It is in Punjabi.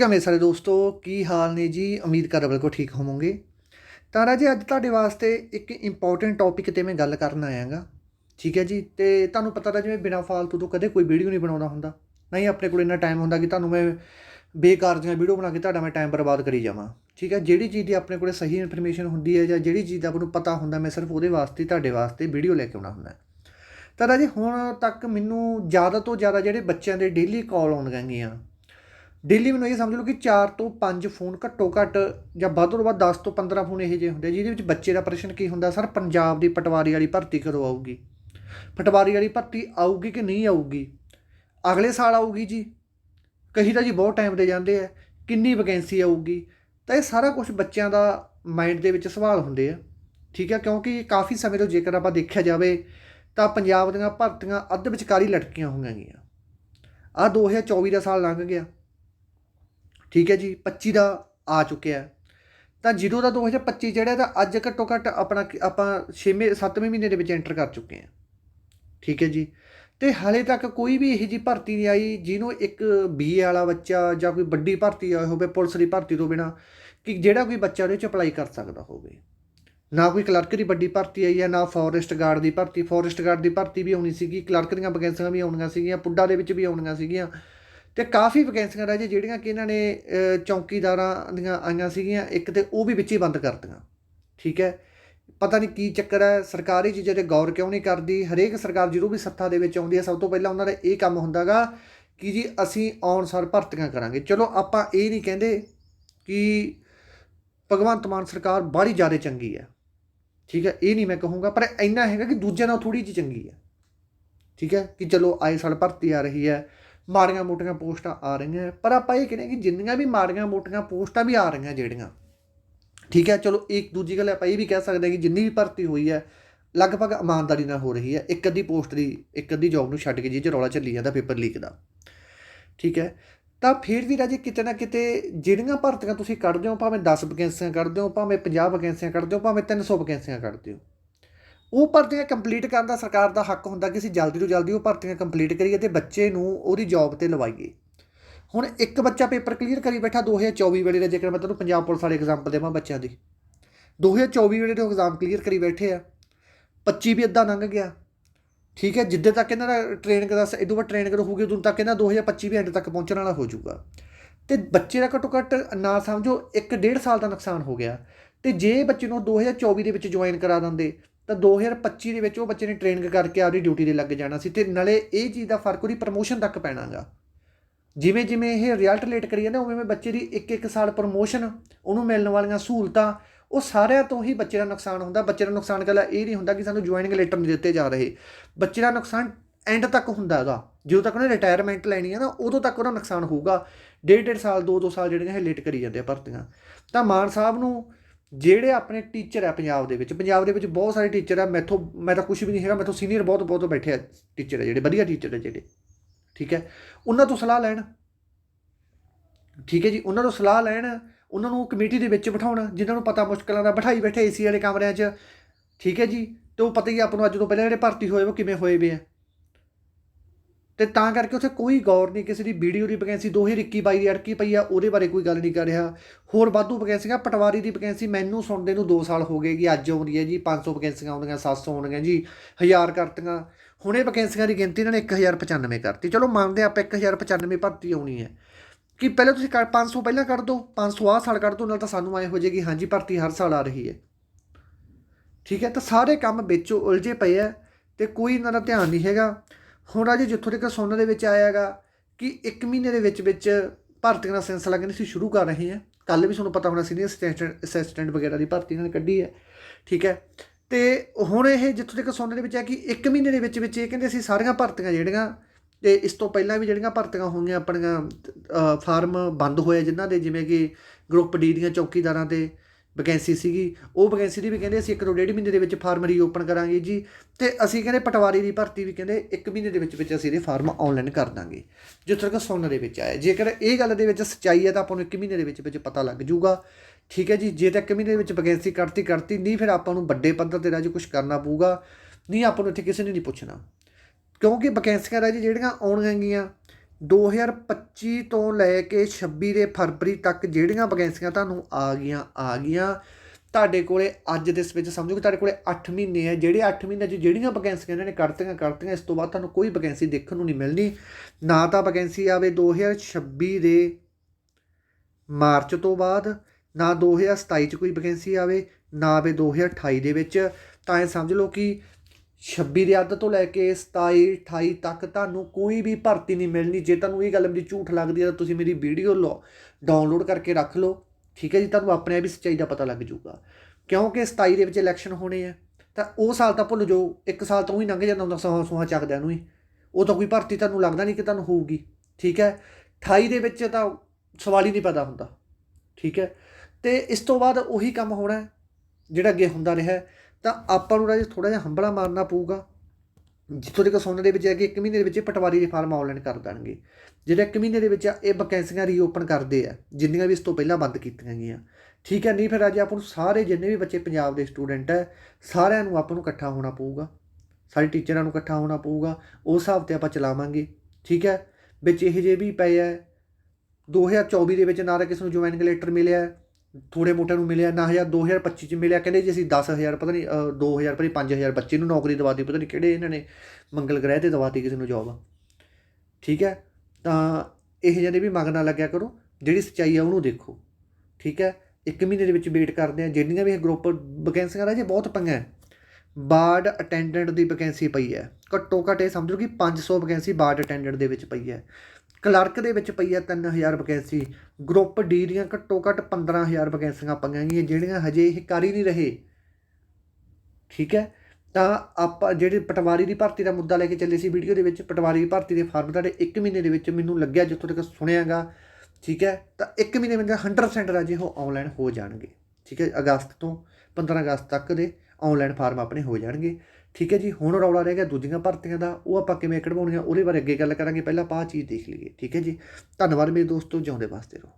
ਠੀਕ ਹੈ ਮੇਰੇ ਸਾਰੇ ਦੋਸਤੋ, ਕੀ ਹਾਲ ਨੇ ਜੀ? ਉਮੀਦ ਕਰਦਾ ਬਿਲਕੁਲ ਠੀਕ ਹੋਵੋਗੇ। ਤਾਂ ਰਾਜੇ ਅੱਜ ਤੁਹਾਡੇ ਵਾਸਤੇ ਇੱਕ ਇੰਪੋਰਟੈਂਟ ਟੌਪਿਕ ਤੇ ਮੈਂ ਗੱਲ ਕਰਨ ਆਇਆਗਾ ਠੀਕ ਹੈ ਜੀ? ਤੇ ਤੁਹਾਨੂੰ ਪਤਾ ਤਾਂ ਜਿਵੇਂ ਬਿਨਾਂ ਫਾਲਤੂ ਤੋਂ ਕਦੇ ਕੋਈ ਵੀਡੀਓ ਨਹੀਂ ਬਣਾਉਂਦਾ ਹੁੰਦਾ। ਨਹੀਂ ਆਪਣੇ ਕੋਲ ਇੰਨਾ ਟਾਈਮ ਹੁੰਦਾ ਕਿ ਤੁਹਾਨੂੰ ਮੈਂ ਬੇਕਾਰ ਦੀਆਂ ਵੀਡੀਓ ਬਣਾ ਕੇ ਤੁਹਾਡਾ ਮੈਂ ਟਾਈਮ ਬਰਬਾਦ ਕਰੀ ਜਾਵਾਂ। ਠੀਕ ਹੈ? ਜਿਹੜੀ ਚੀਜ਼ ਦੀ ਆਪਣੇ ਕੋਲ ਸਹੀ ਇਨਫੋਰਮੇਸ਼ਨ ਹੁੰਦੀ ਹੈ ਜਾਂ ਜਿਹੜੀ ਚੀਜ਼ ਦਾ ਆਪਾਂ ਨੂੰ ਪਤਾ ਹੁੰਦਾ, ਮੈਂ ਸਿਰਫ ਉਹਦੇ ਵਾਸਤੇ, ਤੁਹਾਡੇ ਵਾਸਤੇ ਵੀਡੀਓ ਲੈ ਕੇ ਆਉਣਾ ਹੁੰਦਾ। ਤਾਂ ਰਾਜੇ ਹੁਣ ਤੱਕ ਮੈਨੂੰ ਜ਼ਿਆਦਾ ਤੋਂ ਜ਼ਿਆਦਾ ਜਿਹੜੇ ਬੱਚਿਆਂ ਦੇ ਡੇਲੀ ਕਾਲ ਆਉਂਦੀਆਂ ਗੀਆਂ ਡੇਲੀ ਮੈਨੂੰ ਇਹ ਸਮਝ ਲਓ ਕਿ 4 ਤੋਂ 5 ਫੋਨ ਘੱਟੋ ਘੱਟ ਜਾਂ ਵੱਧ ਤੋਂ ਵੱਧ 10 ਤੋਂ 15 ਫੋਨ ਇਹੋ ਜਿਹੇ ਹੁੰਦੇ ਆ, ਜਿਹਦੇ ਵਿੱਚ ਬੱਚੇ ਦਾ ਪ੍ਰਸ਼ਨ ਕੀ ਹੁੰਦਾ? ਸਰ, ਪੰਜਾਬ ਦੀ ਪਟਵਾਰੀ ਵਾਲੀ ਭਰਤੀ ਕਦੋਂ ਆਊਗੀ? ਪਟਵਾਰੀ ਵਾਲੀ ਭਰਤੀ ਆਊਗੀ ਕਿ ਨਹੀਂ ਆਊਗੀ? ਅਗਲੇ ਸਾਲ ਆਊਗੀ ਜੀ। ਕਹੀ ਤਾਂ ਜੀ ਬਹੁਤ ਟਾਈਮ 'ਤੇ ਜਾਂਦੇ ਆ। ਕਿੰਨੀ ਵੈਕੈਂਸੀ ਆਊਗੀ? ਤਾਂ ਇਹ ਸਾਰਾ ਕੁਝ ਬੱਚਿਆਂ ਦਾ ਮਾਈਂਡ ਦੇ ਵਿੱਚ ਸਵਾਲ ਹੁੰਦੇ ਆ। ਠੀਕ ਹੈ ਕਿਉਂਕਿ ਕਾਫੀ ਸਮੇਂ ਤੋਂ ਜੇਕਰ ਆਪਾਂ ਦੇਖਿਆ ਜਾਵੇ, ਤਾਂ ਪੰਜਾਬ ਦੀਆਂ ਭਰਤੀਆਂ ਅੱਧ ਵਿਚਕਾਰੀ ਲਟਕੀਆਂ ਹੋਈਆਂ ਗਈਆਂ। ਆ 2024 ਦਾ ਸਾਲ ਲੰਘ ਗਿਆ। ਠੀਕ ਹੈ ਜੀ 25 ਦਾ ਆ ਚੁੱਕਿਆ ਤਾਂ ਜਦੋਂ ਦਾ 2025 ਜਿਹੜਾ ਤਾਂ ਅੱਜ ਘੱਟੋ ਘੱਟ ਆਪਣਾ ਆਪਾਂ 6ਵੇਂ 7ਵੇਂ ਮਹੀਨੇ ਦੇ ਵਿੱਚ ਐਂਟਰ ਕਰ ਚੁੱਕੇ ਹਾਂ। ਠੀਕ ਹੈ ਜੀ। ਤੇ ਹਾਲੇ ਤੱਕ ਕੋਈ ਵੀ ਇਹੋ ਜੀ ਭਰਤੀ ਨਹੀਂ ਆਈ, ਜਿਹਨੂੰ ਇੱਕ ਬੀਏ ਵਾਲਾ ਬੱਚਾ ਜਾਂ ਕੋਈ ਵੱਡੀ ਭਰਤੀ ਆਈ ਹੋਵੇ, ਪੁਲਿਸ ਦੀ ਭਰਤੀ ਤੋਂ ਬਿਨਾ, ਕਿ ਜਿਹੜਾ ਕੋਈ ਬੱਚਾ ਉਹਦੇ 'ਚ ਅਪਲਾਈ ਕਰ ਸਕਦਾ ਹੋਵੇ। ਨਾ ਕੋਈ ਕਲਰਕ ਦੀ ਵੱਡੀ ਭਰਤੀ ਆਈ ਹੈ, ਨਾ ਫੋਰੈਸਟ ਗਾਰਡ ਦੀ ਭਰਤੀ। ਫੋਰੈਸਟ ਗਾਰਡ ਦੀ ਭਰਤੀ ਵੀ ਆਉਣੀ ਸੀਗੀ ਕਲਰਕ ਦੀਆਂ ਵੈਕੈਂਸੀਆਂ ਵੀ ਆਉਣੀਆਂ ਸੀਗੀਆਂ, ਪੁੱਡਾ ਦੇ ਵਿੱਚ ਵੀ ਆਉਣੀਆਂ ਸੀਗੀਆਂ। ਤੇ ਕਾਫੀ ਵੈਕੈਂਸੀਆਂ ਰਾਜੇ ਜਿਹੜੀਆਂ ਕਿ ਇਹਨਾਂ ਨੇ ਚੌਕੀਦਾਰਾਂ ਦੀਆਂ ਆਈਆਂ ਸੀਗੀਆਂ, ਇੱਕ ਤੇ ਉਹ ਵੀ ਵਿੱਚ ਹੀ ਬੰਦ ਕਰਤੀਆਂ। ਠੀਕ ਹੈ? ਪਤਾ ਨਹੀਂ ਕੀ ਚੱਕਰ ਹੈ, ਸਰਕਾਰੀ ਚੀਜ਼ਾਂ ਤੇ ਗੌਰ ਕਿਉਂ ਨਹੀਂ ਕਰਦੀ? ਹਰੇਕ ਸਰਕਾਰ ਜਦੋਂ ਵੀ ਸੱਤਾ ਦੇ ਵਿੱਚ ਆਉਂਦੀ ਹੈ, ਸਭ ਤੋਂ ਪਹਿਲਾਂ ਉਹਨਾਂ ਦਾ ਇਹ ਕੰਮ ਹੁੰਦਾਗਾ ਕਿ ਜੀ ਅਸੀਂ ਆਉਣਸਾਰ ਭਰਤੀਆਂ ਕਰਾਂਗੇ। ਚਲੋ ਆਪਾਂ ਇਹ ਨਹੀਂ ਕਹਿੰਦੇ ਕਿ ਭਗਵੰਤ ਮਾਨ ਸਰਕਾਰ ਬਾਹਲੀ ਜ਼ਿਆਦਾ ਚੰਗੀ ਹੈ। ਠੀਕ ਹੈ? ਇਹ ਨਹੀਂ ਮੈਂ ਕਹੂੰਗਾ, ਪਰ ਇੰਨਾ ਹੈਗਾ ਕਿ ਦੂਜਿਆਂ ਨਾਲ ਥੋੜੀ ਜਿਹੀ ਚੰਗੀ ਹੈ। ਠੀਕ ਹੈ? ਕਿ ਚਲੋ ਆਏ ਸਾਲ ਭਰਤੀ ਆ ਰਹੀ ਹੈ ਮਾੜੀਆਂ ਮੋਟੀਆਂ ਪੋਸਟਾਂ ਆ ਰਹੀਆਂ ਪਰ ਆਪਾਂ ਇਹ ਕਹਿੰਦੇ ਕਿ ਜਿੰਨੀਆਂ ਵੀ ਮਾੜੀਆਂ ਮੋਟੀਆਂ ਪੋਸਟਾਂ ਵੀ ਆ ਰਹੀਆਂ ਜਿਹੜੀਆਂ, ਠੀਕ ਹੈ, ਚਲੋ ਇੱਕ ਦੂਜੀ ਗੱਲ ਆਪਾਂ ਇਹ ਵੀ ਕਹਿ ਸਕਦੇ ਹਾਂ ਕਿ ਜਿੰਨੀ ਵੀ ਭਰਤੀ ਹੋਈ ਹੈ, ਲਗਭਗ ਇਮਾਨਦਾਰੀ ਨਾਲ ਹੋ ਰਹੀ ਹੈ, ਇੱਕ ਅੱਧੀ ਪੋਸਟ ਦੀ, ਇੱਕ ਅੱਧੀ ਜੌਬ ਨੂੰ ਛੱਡ ਕੇ ਜਿਹਦੇ 'ਚ ਰੌਲਾ ਚੱਲੀ ਜਾਂਦਾ ਪੇਪਰ ਲੀਕ ਦਾ, ਠੀਕ ਹੈ। ਤਾਂ ਫਿਰ ਵੀ ਰਾਜੇ ਕਿਤੇ ਨਾ ਕਿਤੇ ਜਿਹੜੀਆਂ ਭਰਤੀਆਂ ਤੁਸੀਂ ਕੱਢਦੇ ਹੋ, ਭਾਵੇਂ 10 ਵੈਕੈਂਸੀਆਂ ਕੱਢਦੇ ਹੋ, ਭਾਵੇਂ 50 ਵੈਕੈਂਸੀਆਂ ਕੱਢਦੇ ਹੋ, ਭਾਵੇਂ 300 ਵੈਕੈਂਸੀਆਂ ਕੱਢਦੇ ਹੋ ਉਹ ਭਰਤੀਆਂ ਕੰਪਲੀਟ ਕਰਨ ਦਾ ਸਰਕਾਰ ਦਾ ਹੱਕ ਹੁੰਦਾ ਕਿ ਅਸੀਂ ਜਲਦੀ ਤੋਂ ਜਲਦੀ ਉਹ ਭਰਤੀਆਂ ਕੰਪਲੀਟ ਕਰੀਏ ਤੇ ਬੱਚੇ ਨੂੰ ਉਹਦੀ ਜੌਬ ਤੇ ਲਵਾਈਏ। ਹੁਣ ਇੱਕ ਬੱਚਾ ਪੇਪਰ ਕਲੀਅਰ ਕਰੀ ਬੈਠਾ 2024 ਵੇਲੇ ਦਾ, ਜੇਕਰ ਮੈਂ ਤੁਹਾਨੂੰ ਪੰਜਾਬ ਪੁਲਿਸ ਵਾਲੇ ਐਗਜ਼ਾਮਪਲ ਦੇਵਾਂ ਬੱਚਿਆਂ ਦੀ। 2024 ਵੇਲੇ ਦੇ ਐਗਜ਼ਾਮ ਕਲੀਅਰ ਕਰੀ ਬੈਠੇ ਆ। 25 ਵੀ ਅੱਧਾ ਲੰਘ ਗਿਆ। ਠੀਕ ਹੈ, ਜਿੱਦੇ ਤੱਕ ਇਹਨਾਂ ਦਾ ਟ੍ਰੇਨਿੰਗ ਦਾ ਇਦੋਂ ਬਾਅਦ ਟ੍ਰੇਨਿੰਗ ਹੋਊਗੀ, ਉਦੋਂ ਤੱਕ ਇਹਨਾਂ 2025 ਵੀ ਐਂਡ ਤੱਕ ਪਹੁੰਚਣ ਵਾਲਾ ਹੋ ਜਾਊਗਾ। ਤੇ ਬੱਚੇ ਦਾ ਘੱਟੋ ਘੱਟ ਨਾ ਸਮਝੋ 1.5 ਸਾਲ ਦਾ ਨੁਕਸਾਨ ਹੋ ਗਿਆ। ਤੇ ਜੇ ਬੱਚੇ ਨੂੰ 2024 ਦੇ ਵਿੱਚ ਜੁਆਇਨ ਕਰਾ ਦਿੰਦੇ ਤਾਂ 2025 ਦੇ ਵਿੱਚ ਉਹ ਬੱਚੇ ਨੇ ਟ੍ਰੇਨਿੰਗ ਕਰਕੇ ਆਪਦੀ ਡਿਊਟੀ ਦੇ ਲੱਗ ਜਾਣਾ ਸੀ ਤੇ ਨਾਲੇ ਇਹ ਚੀਜ਼ ਦਾ ਫ਼ਰਕ ਉਹਦੀ ਪ੍ਰਮੋਸ਼ਨ ਤੱਕ ਪੈਣਾਗਾ। ਜਿਵੇਂ ਜਿਵੇਂ ਇਹ ਰਿਜ਼ਲਟ ਲੇਟ ਕਰੀ ਜਾਂਦਾ, ਉਵੇਂ ਉਵੇਂ ਬੱਚੇ ਦੀ ਇੱਕ ਇੱਕ ਸਾਲ ਪ੍ਰਮੋਸ਼ਨ ਉਹਨੂੰ ਮਿਲਣ ਵਾਲੀਆਂ ਸਹੂਲਤਾਂ, ਉਹ ਸਾਰਿਆਂ ਤੋਂ ਹੀ ਬੱਚੇ ਦਾ ਨੁਕਸਾਨ ਹੁੰਦਾ। ਬੱਚੇ ਦਾ ਨੁਕਸਾਨ ਕੱਲਾ ਇਹ ਨਹੀਂ ਹੁੰਦਾ ਕਿ ਸਾਨੂੰ ਜੁਆਇਨਿੰਗ ਲੈਟਰ ਨਹੀਂ ਦਿੱਤੇ ਜਾ ਰਹੇ। ਬੱਚੇ ਦਾ ਨੁਕਸਾਨ ਐਂਡ ਤੱਕ ਹੁੰਦਾ ਉਹਦਾ ਜਦੋਂ ਤੱਕ ਉਹਨੇ ਰਿਟਾਇਰਮੈਂਟ ਲੈਣੀ ਹੈ ਨਾ, ਉਦੋਂ ਤੱਕ ਉਹਦਾ ਨੁਕਸਾਨ ਹੋਊਗਾ। ਡੇਢ ਡੇਢ ਸਾਲ, ਦੋ ਦੋ ਸਾਲ ਜਿਹੜੀਆਂ ਇਹ ਲੇਟ ਕਰੀ ਜਾਂਦੇ ਆ ਭਰਤੀਆਂ। ਤਾਂ ਮਾਨ ਸਾਹਿਬ ਨੂੰ ਜਿਹੜੇ ਆਪਣੇ ਟੀਚਰ ਆ ਪੰਜਾਬ ਦੇ ਵਿੱਚ, ਪੰਜਾਬ ਦੇ ਵਿੱਚ ਬਹੁਤ ਸਾਰੇ ਟੀਚਰ ਆ, ਮੈਥੋਂ, ਮੈਂ ਤਾਂ ਕੁਝ ਵੀ ਨਹੀਂ ਹੈਗਾ, ਮੈਥੋਂ ਸੀਨੀਅਰ ਬਹੁਤ ਬਹੁਤ ਬੈਠੇ ਆ ਟੀਚਰ ਆ ਜਿਹੜੇ, ਵਧੀਆ ਟੀਚਰ ਆ ਜਿਹੜੇ, ਠੀਕ ਹੈ? ਉਹਨਾਂ ਤੋਂ ਸਲਾਹ ਲੈਣ, ਠੀਕ ਹੈ ਜੀ, ਉਹਨਾਂ ਤੋਂ ਸਲਾਹ ਲੈਣ, ਉਹਨਾਂ ਨੂੰ ਕਮੇਟੀ ਦੇ ਵਿੱਚ ਬਿਠਾਉਣ, ਜਿਨ੍ਹਾਂ ਨੂੰ ਪਤਾ ਮੁਸ਼ਕਲਾਂ ਦਾ, ਬਿਠਾਈ ਬੈਠੇ ਏਸੀ ਵਾਲੇ ਕਮਰਿਆਂ 'ਚ, ਠੀਕ ਹੈ ਜੀ? ਤੇ ਉਹ ਪਤਾ ਹੀ ਆਪਾਂ ਨੂੰ ਅੱਜ ਤੋਂ ਪਹਿਲਾਂ ਜਿਹੜੇ ਭਰਤੀ ਹੋਏ, ਉਹ ਕਿਵੇਂ ਹੋਏ ਵੇ ਆ। ਤੇ ਤਾਂ ਕਰਕੇ ਉੱਥੇ ਕੋਈ ਗੌਰ ਨਹੀਂ, ਕਿਸੇ ਦੀ ਵੀਡੀਓ ਦੀ ਵੈਕੈਂਸੀ 2021 22 ਦੀ ਅੜਕੀ ਪਈ ਆ, ਉਹਦੇ ਬਾਰੇ ਕੋਈ ਗੱਲ ਨਹੀਂ ਕਰ ਰਿਹਾ। ਹੋਰ ਵਾਧੂ ਵੈਕੈਂਸੀਆਂ, ਪਟਵਾਰੀ ਦੀ ਵੈਕੈਂਸੀ ਮੈਨੂੰ ਸੁਣਦੇ ਨੂੰ 2 ਸਾਲ ਹੋ ਗਏ ਕਿ ਅੱਜ ਆਉਂਦੀ ਹੈ ਜੀ 500 ਵੈਕੈਂਸੀਆਂ ਆਉਂਦੀਆਂ 700 ਆਉਣਗੀਆਂ ਜੀ 1000 ਕਰਤੀਆਂ। ਹੁਣੇ ਵੈਕੈਂਸੀਆਂ ਦੀ ਗਿਣਤੀ ਇਹਨਾਂ ਨੇ 1095 ਕਰਤੀ। ਚਲੋ ਮੰਨਦੇ ਆਪਾਂ 1095 ਭਰਤੀ ਆਉਣੀ ਹੈ। ਕਿ ਪਹਿਲਾਂ ਤੁਸੀਂ ਕਰ 500 ਪਹਿਲਾਂ ਕਰ ਦਿਓ 500 ਆਹ ਸਾਲ ਕਰ ਦਿਓ ਨਾਲ ਤਾਂ ਸਾਨੂੰ ਆਏ ਹੋ ਜਾਏਗੀ ਹਾਂਜੀ, ਭਰਤੀ ਹਰ ਸਾਲ ਆ ਰਹੀ ਹੈ। ਠੀਕ ਹੈ, ਤਾਂ ਸਾਰੇ ਕੰਮ ਵਿੱਚ ਉਲਝੇ ਪਏ ਆ ਤੇ ਕੋਈ ਇਹਨਾਂ ਦਾ ਧਿਆਨ ਨਹੀਂ ਹੈਗਾ। ਹੁਣ ਅਜੇ ਜਿੱਥੋਂ ਤੱਕ ਸੁਣਨ ਦੇ ਵਿੱਚ ਆਇਆ ਹੈਗਾ ਕਿ 1 ਮਹੀਨੇ ਦੇ ਵਿੱਚ ਵਿੱਚ ਭਰਤੀਆਂ ਦਾ ਸਿਲਸਿਲਾ ਕਹਿੰਦੇ ਸੀ ਸ਼ੁਰੂ ਕਰ ਰਹੇ ਹਾਂ। ਕੱਲ ਵੀ ਤੁਹਾਨੂੰ ਪਤਾ ਹੋਣਾ ਸੀਨੀਅਰ ਅਸਿਸਟੈਂਟ ਅਸਿਸਟੈਂਟ ਵਗੈਰਾ ਦੀ ਭਰਤੀ ਇਹਨਾਂ ਨੇ ਕੱਢੀ ਹੈ। ਠੀਕ ਹੈ। ਤੇ ਹੁਣ ਇਹ ਜਿੱਥੋਂ ਤੱਕ ਸੁਣਨ ਦੇ ਵਿੱਚ ਆ ਕਿ 1 ਮਹੀਨੇ ਦੇ ਵਿੱਚ ਵਿੱਚ ਇਹ ਕਹਿੰਦੇ ਅਸੀਂ ਸਾਰੀਆਂ ਭਰਤੀਆਂ ਜਿਹੜੀਆਂ ਤੇ ਇਸ ਤੋਂ ਪਹਿਲਾਂ ਵੀ ਜਿਹੜੀਆਂ ਭਰਤੀਆਂ ਹੋਈਆਂ ਆਪਣੀਆਂ ਫਾਰਮ ਬੰਦ ਹੋਏ ਜਿਨ੍ਹਾਂ ਦੇ ਜਿਵੇਂ ਕਿ ਗਰੁੱਪ ਡੀ ਦੀਆਂ ਚੌਕੀਦਾਰਾਂ ਤੇ ਵੈਕੈਂਸੀ ਸੀਗੀ। ਉਹ ਵੈਕੈਂਸੀ ਦੀ ਵੀ ਕਹਿੰਦੇ ਅਸੀਂ ਇੱਕ ਤੋਂ ਡੇਢ ਮਹੀਨੇ ਦੇ ਵਿੱਚ ਫਾਰਮ ਰੀਓਪਨ ਕਰਾਂਗੇ ਜੀ। ਤੇ ਅਸੀਂ ਕਹਿੰਦੇ ਪਟਵਾਰੀ ਦੀ ਭਰਤੀ ਵੀ ਕਹਿੰਦੇ ਇੱਕ ਮਹੀਨੇ ਦੇ ਵਿੱਚ ਵਿੱਚ ਅਸੀਂ ਇਹਦੇ ਫਾਰਮ ਆਨਲਾਈਨ ਕਰ ਦਾਂਗੇ। ਜਿੱਥੇ ਤੱਕ ਸੁਣਨ ਦੇ ਵਿੱਚ ਆਇਆ। ਜੇਕਰ ਇਹ ਗੱਲ ਦੇ ਵਿੱਚ ਸੱਚਾਈ ਹੈ ਤਾਂ ਆਪਾਂ ਨੂੰ ਇੱਕ ਮਹੀਨੇ ਦੇ ਵਿੱਚ ਵਿੱਚ ਪਤਾ ਲੱਗ ਜਾਊਗਾ। ਠੀਕ ਹੈ ਜੀ? ਜੇ ਤਾਂ ਇੱਕ ਮਹੀਨੇ ਦੇ ਵਿੱਚ ਵੈਕੈਂਸੀ ਕਰਤੀ ਕਰਤੀ, ਨਹੀਂ ਫਿਰ ਆਪਾਂ ਨੂੰ ਵੱਡੇ ਪੱਧਰ ਤੇ ਰਾਜ ਕੁਝ ਕਰਨਾ ਪਊਗਾ। ਨਹੀਂ, ਆਪਾਂ ਨੂੰ ਇੱਥੇ ਕਿਸੇ ਨੇ ਨਹੀਂ ਪੁੱਛਣਾ। ਕਿਉਂਕਿ ਵੈਕੈਂਸੀਆਂ ਰਾਜੀ ਜਿਹੜੀਆਂ ਆਉਣਗੀਆਂ 2025 ਤੋਂ ਲੈ ਕੇ 26 ਦੇ ਫਰਵਰੀ ਤੱਕ ਜਿਹੜੀਆਂ ਵੈਕੈਂਸੀਆਂ ਤੁਹਾਨੂੰ ਆ ਗਈਆਂ ਆ ਗਈਆਂ। ਤੁਹਾਡੇ ਕੋਲੇ ਅੱਜ ਦੇ ਵਿੱਚ ਸਮਝੋ ਕਿ ਤੁਹਾਡੇ ਕੋਲੇ 8 ਮਹੀਨੇ ਹੈ ਜਿਹੜੇ 8 ਮਹੀਨੇ 'ਚ ਜਿਹੜੀਆਂ ਵੈਕੈਂਸੀਆਂ ਇਹਨਾਂ ਨੇ ਕੱਢਤੀਆਂ ਕੱਢਤੀਆਂ, ਇਸ ਤੋਂ ਬਾਅਦ ਤੁਹਾਨੂੰ ਕੋਈ ਵੈਕੈਂਸੀ ਦੇਖਣ ਨੂੰ ਨਹੀਂ ਮਿਲਣੀ। ਨਾ ਤਾਂ ਵੈਕੈਂਸੀ ਆਵੇ 2026 ਦੇ ਮਾਰਚ ਤੋਂ ਬਾਅਦ, ਨਾ 2027 ਚ ਕੋਈ ਵੈਕੈਂਸੀ ਆਵੇ, ਨਾ ਆਵੇ 2028 ਦੇ ਵਿੱਚ। ਤਾਂ ਇਹ ਸਮਝ ਲਓ ਕਿ 26 ਦੇ ਅੱਧ ਤੋਂ ਲੈ ਕੇ 27 28 ਤੱਕ ਤੁਹਾਨੂੰ ਕੋਈ ਵੀ ਭਰਤੀ ਨਹੀਂ ਮਿਲਣੀ। ਜੇ ਤੁਹਾਨੂੰ ਇਹ ਗੱਲ ਮੇਰੀ ਝੂਠ ਲੱਗਦੀ ਹੈ ਤਾਂ ਤੁਸੀਂ ਮੇਰੀ ਵੀਡੀਓ ਲਓ ਡਾਊਨਲੋਡ ਕਰਕੇ ਰੱਖ ਲਓ। ਠੀਕ ਹੈ ਜੀ, ਤੁਹਾਨੂੰ ਆਪਣੇ ਆਪ ਹੀ ਸੱਚਾਈ ਦਾ ਪਤਾ ਲੱਗ ਜਾਊਗਾ। ਕਿਉਂਕਿ 27 ਦੇ ਵਿੱਚ ਇਲੈਕਸ਼ਨ ਹੋਣੇ ਆ, ਤਾਂ ਉਹ ਸਾਲ ਤਾਂ ਭੁੱਲ ਜਾਓ। ਇੱਕ ਸਾਲ ਤੋਂ ਹੀ ਲੰਘ ਜਾਂਦਾ ਹੁੰਦਾ ਸੋਹਾਂ ਸੋਹਾਂ ਚੱਕਦਿਆਂ ਨੂੰ ਹੀ। ਉਹ ਤਾਂ ਕੋਈ ਭਰਤੀ ਤੁਹਾਨੂੰ ਲੱਗਦਾ ਨਹੀਂ ਕਿ ਤੁਹਾਨੂੰ ਹੋਊਗੀ। ਠੀਕ ਹੈ 28 ਦੇ ਵਿੱਚ ਤਾਂ ਸਵਾਲ ਹੀ ਨਹੀਂ ਪਤਾ ਹੁੰਦਾ। ਠੀਕ ਹੈ, ਤੇ ਇਸ ਤੋਂ ਬਾਅਦ ਉਹੀ ਕੰਮ ਹੋਣਾ ਜਿਹੜਾ ਅੱਗੇ ਹੁੰਦਾ ਰਿਹਾ। ਤਾਂ ਆਪਾਂ ਨੂੰ ਰਾਜੇ ਥੋੜਾ ਜਿਹਾ ਹੰਬਲਾ ਮਾਰਨਾ ਪਊਗਾ। ਜਿੱਥੋਂ ਤੱਕ ਸੁਣਨ ਦੇ ਵਿੱਚ ਹੈਗੇ ਕਿ ਇੱਕ ਮਹੀਨੇ ਦੇ ਵਿੱਚ ਪਟਵਾਰੀ ਦੇ ਫਾਰਮ ਆਨਲਾਈਨ ਕਰ ਦੇਣਗੇ। ਜਿਹੜੇ ਇੱਕ ਮਹੀਨੇ ਦੇ ਵਿੱਚ ਇਹ ਵੈਕੈਂਸੀਆਂ ਰੀਓਪਨ ਕਰਦੇ ਆ, ਜਿੰਨੀਆਂ ਵੀ ਇਸ ਤੋਂ ਪਹਿਲਾਂ ਬੰਦ ਕੀਤੀਆਂ ਗਈਆਂ। ਠੀਕ ਹੈ, ਨਹੀਂ ਫਿਰ ਅੱਜ ਆਪਾਂ ਨੂੰ ਸਾਰੇ ਜਿੰਨੇ ਵੀ ਬੱਚੇ ਪੰਜਾਬ ਦੇ ਸਟੂਡੈਂਟ ਹੈ, ਸਾਰਿਆਂ ਨੂੰ ਆਪਾਂ ਨੂੰ ਇਕੱਠਾ ਹੋਣਾ ਪਊਗਾ। ਸਾਰੇ ਟੀਚਰਾਂ ਨੂੰ ਇਕੱਠਾ ਹੋਣਾ ਪਊਗਾ। ਉਸ ਹਿਸਾਬ ਤੇ ਆਪਾਂ ਚਲਾਵਾਂਗੇ। ਠੀਕ ਹੈ, ਵਿੱਚ ਇਹ ਜੇ ਵੀ ਪਏ ਹੈ 2024 ਦੇ ਵਿੱਚ ਨਾ ਤਾਂ ਕਿਸੇ ਨੂੰ ਜੁਆਇਨਿੰਗ ਲੈਟਰ ਮਿਲਿਆ। ਥੋੜੇ ਮੋਟਿਆਂ ਨੂੰ ਮਿਲਿਆ ਨਾ ਹਜ਼ਾਰ 2025 ਚ ਮਿਲਿਆ ਕਹਿੰਦੇ ਜੀ ਅਸੀਂ 10000 ਪਤਾ ਨਹੀਂ ਅ, 2000 ਪਤਾ ਨਹੀਂ 5000 ਬੱਚੇ ਨੂੰ ਨੌਕਰੀ ਦਵਾਤੀ ਪਤਾ ਨਹੀਂ ਕਿਹੜੇ ਇਹਨਾਂ ਨੇ ਮੰਗਲ ਗ੍ਰਹਿ ਤੇ ਦਵਾਤੀ ਕਿਸੇ ਨੂੰ ਜੌਬ ਠੀਕ ਹੈ? ਤਾਂ ਇਹ ਜਿਹੇ ਵੀ ਮੰਗ ਨਾ ਲੱਗਿਆ ਕਰੋ ਜਿਹੜੀ ਸੱਚਾਈ ਆ ਉਹਨੂੰ ਦੇਖੋ। ਠੀਕ ਹੈ? ਇੱਕ ਮਹੀਨੇ ਦੇ ਵਿੱਚ ਵੇਟ ਕਰਦੇ ਆ ਜਿੰਨੀਆਂ ਵੀ ਇਹ ਗਰੁੱਪ ਵੈਕੈਂਸੀਆਂ ਰਾਜੇ ਬਹੁਤ ਪਈਆਂ ਬਾਰਡ ਅਟੈਂਡੈਂਟ ਦੀ ਵੈਕੈਂਸੀ ਪਈ ਹੈ। ਘੱਟੋ ਘੱਟ ਇਹ ਸਮਝੋ ਕਿ 500 ਵੈਕੈਂਸੀ ਬਾਰਡ ਅਟੈਂਡੈਂਟ ਦੇ ਵਿੱਚ ਪਈ ਹੈ। ਕਲਰਕ ਦੇ ਵਿੱਚ ਪਈ ਹੈ 3000 ਵੈਕੈਂਸੀ ਗਰੁੱਪ ਡੀ ਦੀਆਂ ਘੱਟੋ ਘੱਟ 15000 ਵੈਕੈਂਸੀਆਂ ਪਈਆਂ ਗਈਆਂ, ਜਿਹੜੀਆਂ ਹਜੇ ਇਹ ਕਰ ਹੀ ਨਹੀਂ ਰਹੇ। ਠੀਕ ਹੈ? ਤਾਂ ਆਪਾਂ ਜਿਹੜੇ ਪਟਵਾਰੀ ਦੀ ਭਰਤੀ ਦਾ ਮੁੱਦਾ ਲੈ ਕੇ ਚੱਲੇ ਸੀ ਵੀਡੀਓ ਦੇ ਵਿੱਚ, ਪਟਵਾਰੀ ਦੀ ਭਰਤੀ ਦੇ ਫਾਰਮ ਤੁਹਾਡੇ 1 ਮਹੀਨੇ ਦੇ ਵਿੱਚ ਮੈਨੂੰ ਲੱਗਿਆ ਜਿੱਥੋਂ ਤੱਕ ਸੁਣਿਆਗਾ। ਠੀਕ ਹੈ? ਤਾਂ 1 ਮਹੀਨੇ ਵਿੱਚ 100% ਰਾਜੇ ਉਹ ਆਨਲਾਈਨ ਹੋ ਜਾਣਗੇ। ਠੀਕ ਹੈ? ਅਗਸਤ ਤੋਂ 15 ਅਗਸਤ ਤੱਕ ਦੇ ਆਨਲਾਈਨ ਫਾਰਮ ਆਪਣੇ ਹੋ ਜਾਣਗੇ। ਠੀਕ ਹੈ ਜੀ, ਹੁਣ ਰੌਲਾ ਰਹਿ ਗਿਆ ਦੂਜੀਆਂ ਭਰਤੀਆਂ ਦਾ, ਉਹ ਆਪਾਂ ਕਿਵੇਂ ਕਢਵਾਉਣੀਆਂ ਉਹਦੇ ਬਾਰੇ ਅੱਗੇ ਗੱਲ ਕਰਾਂਗੇ, ਪਹਿਲਾਂ ਆਪਾਂ ਆਹ ਚੀਜ਼ ਦੇਖ ਲਈਏ, ਠੀਕ ਹੈ ਜੀ। ਧੰਨਵਾਦ ਮੇਰੇ ਦੋਸਤੋ, ਜਿਉਂਦੇ ਵਾਸਤੇ ਰਹੋ।